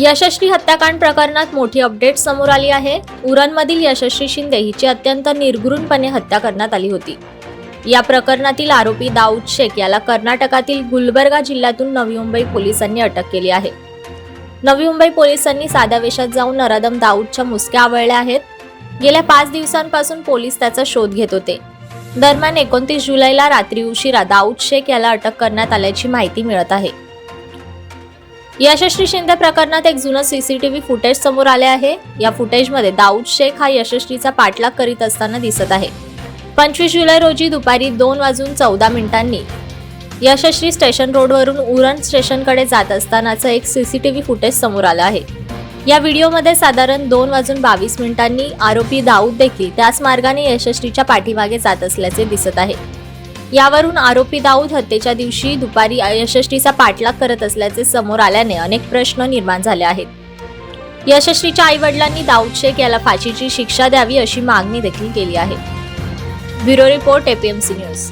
यशस्वी हत्याकांड प्रकरणात मोठी अपडेट समोर आली आहे. उरणमधील यशस्वी शिंदे हिची अत्यंत निर्घृणपणे हत्या करण्यात आली होती. या प्रकरणातील आरोपी दाऊद शेख याला कर्नाटकातील गुलबर्गा जिल्ह्यातून नवी मुंबई पोलिसांनी अटक केली आहे. नवी मुंबई पोलिसांनी साध्या वेशात जाऊन नरादम दाऊदच्या मुसक्या आवळल्या आहेत. गेल्या पाच दिवसांपासून पोलीस त्याचा शोध घेत होते. दरम्यान एकोणतीस जुलैला रात्री उशिरा दाऊद शेख याला अटक करण्यात आल्याची माहिती मिळत आहे. यशस्वी शिंदे प्रकरणात एक जुनं सीसीटीव्ही फुटेज समोर आले आहे. या फुटेजमध्ये दाऊद शेख हा यशस्वीचा पाठलाग करीत असताना दिसत आहे. पंचवीस जुलै रोजी दुपारी दोन वाजून चौदा मिनिटांनी यशस्वी स्टेशन रोडवरून उरण स्टेशनकडे जात असतानाचं एक सीसीटीव्ही फुटेज समोर आलं आहे. या व्हिडिओमध्ये साधारण दोन वाजून बावीस मिनिटांनी आरोपी दाऊद देखील त्याच मार्गाने यशस्वीच्या पाठीमागे जात असल्याचे दिसत आहे. यावरून आरोपी दाऊद हत्येच्या दिवशी दुपारी यशस्वीचा पाठलाग करत असल्याचे समोर आल्याने अनेक प्रश्न निर्माण झाले आहेत. यशस्वीच्या आई वडिलांनी दाऊद शेख याला फाशीची शिक्षा द्यावी अशी मागणी देखील केली आहे. Bureau report APMC news